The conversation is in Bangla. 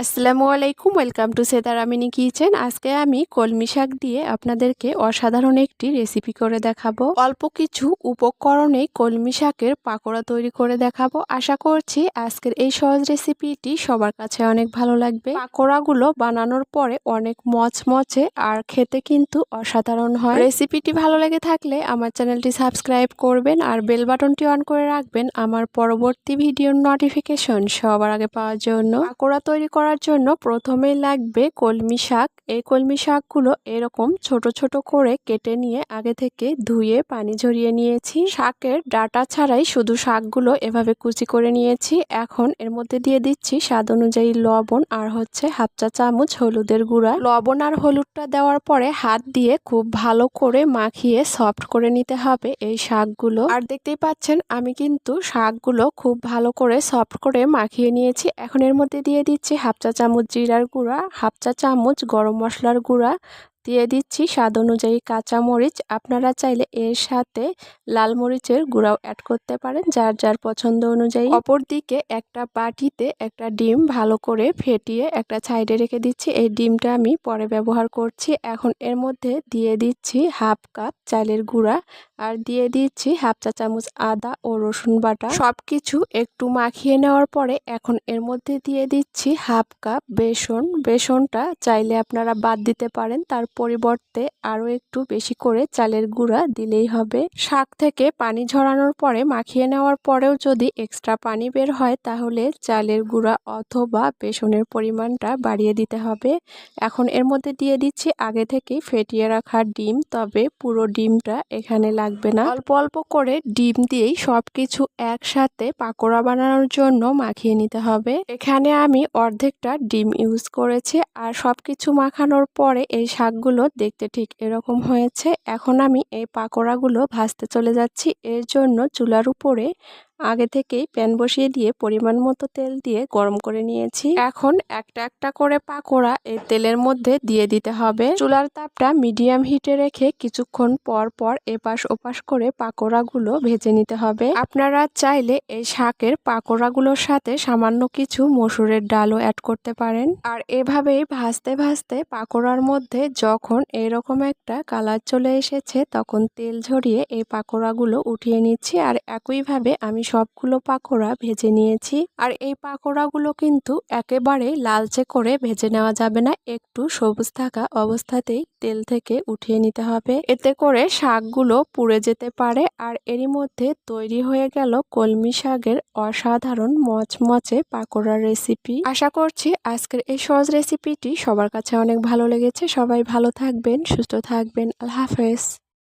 আসসালামু আলাইকুম welcome to Setar Amini kitchen আজকে আমি কলমি শাক দিয়ে আপনাদেরকে অসাধারণ একটি রেসিপি করে দেখাবো। অল্প কিছু উপকরণে কলমি শাকের পাকোড়া তৈরি করে দেখাবো। আশা করছি আজকের এই সহজ রেসিপিটি সবার কাছে অনেক ভালো লাগবে। পাকোড়াগুলো বানানোর পরে অনেক মচমচে আর খেতে কিন্তু অসাধারণ হয়। রেসিপিটি ভালো লেগে থাকলে আমার চ্যানেলটি সাবস্ক্রাইব করবেন আর বেল বাটনটি অন করে রাখবেন আমার পরবর্তী ভিডিওর নোটিফিকেশন সবার আগে পাওয়ার জন্য। পাকোড়া তৈরি করার জন্য প্রথমেই লাগবে কলমি শাক। এই কলমি শাকগুলো এরকম ছোট ছোট করে কেটে নিয়ে আগে থেকে ধুয়ে পানি ঝরিয়ে নিয়েছি। শাকের ডাটা ছাড়াই শুধু শাকগুলো এভাবে কুচি করে নিয়েছি। এখন এর মধ্যে দিয়ে দিচ্ছি স্বাদ অনুযায়ী লবণ আর হচ্ছে হাফ চা চামচ হলুদের গুঁড়া। লবণ আর হলুদটা দেওয়ার পরে হাত দিয়ে খুব ভালো করে মাখিয়ে সফট করে নিতে হবে এই শাকগুলো। আর দেখতেই পাচ্ছেন আমি কিন্তু শাকগুলো খুব ভালো করে সফট করে মাখিয়ে নিয়েছি। এখন এর মধ্যে দিয়ে দিচ্ছি হাফ চা চামচ জিরার গুঁড়া হাফ চা চামচ গরম মশলার গুঁড়া দিয়ে দিচ্ছি স্বাদ অনুযায়ী কাঁচা মরিচ আপনারা চাইলে এর সাথে লাল মরিচের গুঁড়াও অ্যাড করতে পারেন, যার যার পছন্দ অনুযায়ী। অপর দিকে একটা বাটিতে একটা ডিম ভালো করে ফেটিয়ে একটা সাইডে রেখে দিচ্ছি। এই ডিমটা আমি পরে ব্যবহার করছি। এখন এর মধ্যে দিয়ে দিচ্ছি হাফ কাপ চালের গুঁড়া আর দিয়ে দিচ্ছি হাফ চা চামচ আদা ও রসুন বাটা। সব কিছু একটু মাখিয়ে নেওয়ার পরে এখন এর মধ্যে দিয়ে দিচ্ছি হাফ কাপ বেসন। বেসনটা চাইলে আপনারা বাদ দিতে পারেন, তার পরিবর্তে আরও একটু বেশি করে চালের গুঁড়া দিলেই হবে। শাক থেকে পানি ঝরানোর পরে মাখিয়ে নেওয়ার পরেও যদি এক্সট্রা পানি বের হয়, তাহলে চালের গুঁড়া অথবা বেসনের পরিমাণটা বাড়িয়ে দিতে হবে। এখন এর মধ্যে দিয়ে দিচ্ছি আগে থেকেই ফেটিয়ে রাখা ডিম, তবে পুরো ডিমটা এখানে লাগবে না। অল্প অল্প করে ডিম দিয়েই সব কিছু একসাথে পাকোড়া বানানোর জন্য মাখিয়ে নিতে হবে। এখানে আমি অর্ধেকটা ডিম ইউজ করেছি, আর সব কিছু মাখানোর পরে এই শাকগুলো দেখতে ঠিক এরকম হয়েছে। এখন আমি এই পাকোড়াগুলো ভাজতে চলে যাচ্ছি। এর জন্য চুলার উপরে আগে থেকেই প্যান বসিয়ে দিয়ে পরিমাণ মতো তেল দিয়ে গরম করে নিয়েছি। এখন একটা একটা করে পাকোড়া এই তেলের মধ্যে দিয়ে দিতে হবে। চুলার তাপটা মিডিয়াম হিটে রেখে কিছুক্ষণ পর পর এপাশ ওপাশ করে পাকোড়াগুলো ভেজে নিতে হবে। আপনারা চাইলে এই শাকের পাকোড়াগুলোর সাথে সামান্য কিছু মসুরের ডালও অ্যাড করতে পারেন। আর এভাবেই ভাজতে ভাজতে পাকোড়ার মধ্যে যখন এরকম একটা কালার চলে এসেছে, তখন তেল ঝরিয়ে এই পাকোড়াগুলো উঠিয়ে নিচ্ছি। আর একইভাবে আমি সবগুলো পাকোড়া ভেজে নিয়েছি। আর এই পাকোড়াগুলো কিন্তু একেবারে লালচে করে ভেজে নেওয়া যাবে না। একটু সবুজ থাকা অবস্থাতেই তেল থেকে উঠিয়ে নিতে হবে। এতে করে শাকগুলো পুড়ে যেতে পারে। আর এরই মধ্যে তৈরি হয়ে গেল কলমি শাকের অসাধারণ মচমচে পাকোড়ার রেসিপি। আশা করছি আজকের এই সহজ রেসিপিটি সবার কাছে অনেক ভালো লেগেছে। সবাই ভালো থাকবেন, সুস্থ থাকবেন। আল্লাহ হাফেজ।